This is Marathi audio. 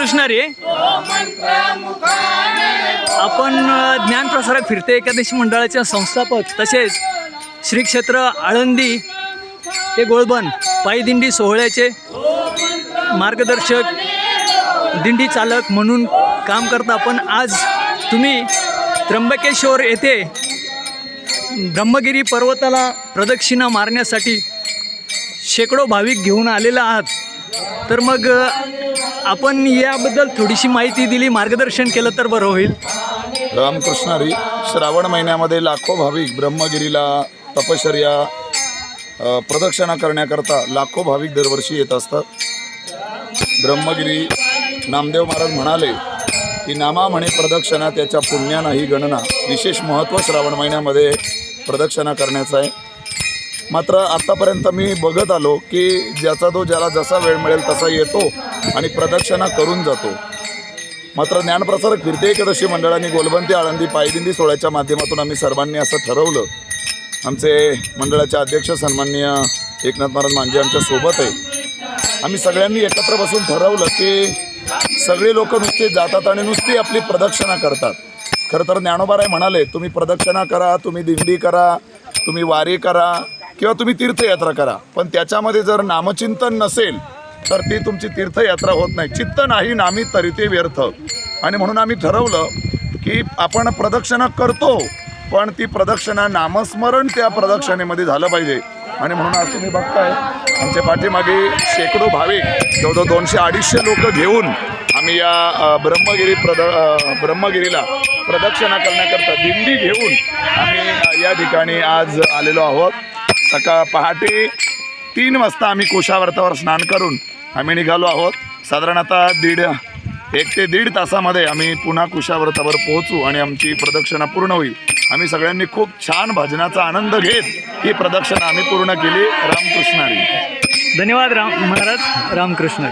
रामकृष्ण रे. आपण ज्ञान ज्ञानप्रसारक फिरते एकादशी मंडळाचे संस्थापक तसेच श्री क्षेत्र आळंदी ते गोळबन पायदिंडी सोहळ्याचे मार्गदर्शक दिंडी चालक म्हणून काम करता पण आज तुम्ही त्र्यंबकेश्वर येथे ब्रह्मगिरी पर्वताला प्रदक्षिणा मारण्यासाठी शेकडो भाविक घेऊन आलेला आहात. तर मग आपण याबद्दल थोडीशी माहिती दिली मार्गदर्शन केलं तर बरं होईल. रामकृष्णारी श्रावण महिन्यामध्ये लाखो भाविक ब्रह्मगिरीला तपश्चर्या प्रदक्षिणा करण्याकरता लाखो भाविक दरवर्षी येत असतात. ब्रह्मगिरी नामदेव महाराज म्हणाले की नामा म्हणे प्रदक्षिणा त्याच्या पुण्यानं ही गणना. विशेष महत्त्व श्रावण महिन्यामध्ये प्रदक्षिणा करण्याचं आहे. मात्र आत्तापर्यंत मी बघत आलो की ज्याचा तो ज्याला जसा वेळ मिळेल तसा येतो आणि प्रदक्षिणा करून जातो. मात्र ज्ञानप्रसारक फिरते एकदशी मंडळाने गोलबंदी आळंदी पायदिंदी सोहळ्याच्या माध्यमातून आम्ही सर्वांनी असं ठरवलं. आमचे मंडळाचे अध्यक्ष सन्माननीय एकनाथ महाराज मांजे आमच्यासोबत आहे आम्ही सगळ्यांनी एकत्र बसून ठरवलं की सगळे लोक नुसते जातात आणि नुसती आपली प्रदक्षिणा करतात. खरं तर ज्ञानोबाराय म्हणाले तुम्ही प्रदक्षिणा करा तुम्ही दिंडी करा तुम्ही वारी करा किंवा तुम्ही तीर्थयात्रा करा. पण त्याच्यामध्ये जर नामचिंतन नसेल तर ती तुमची तीर्थयात्रा होत नाही. चित्त नाही नामी तरी ते व्यर्थ. आणि म्हणून आम्ही ठरवलं की आपण प्रदक्षिणा करतो पण ती प्रदक्षिणा नामस्मरण त्या प्रदक्षिणेमध्ये झालं पाहिजे. आणि म्हणून आज तुम्ही बघताय आमच्या पाठीमागे शेकडो भाविक जवळजवळ दोनशे अडीचशे लोक घेऊन आम्ही या ब्रह्मगिरी प्रद ब्रह्मगिरीला प्रदक्षिणा करण्याकरता दिंडी घेऊन आम्ही या ठिकाणी आज आलेलो आहोत. सकाळ पहाटे तीन वाजता आम्ही कोशावर्तावर स्नान करून आम्ही निघालो आहोत. साधारण आता दीड एक ते दीड तासामध्ये आम्ही पुन्हा कुशाव्रतावर पोहोचू आणि आमची प्रदक्षिणा पूर्ण होईल. आम्ही सगळ्यांनी खूप छान भजनाचा आनंद घेत ही प्रदक्षिणा आम्ही पूर्ण केली रामकृष्णारी. धन्यवाद राम महाराज रामकृष्ण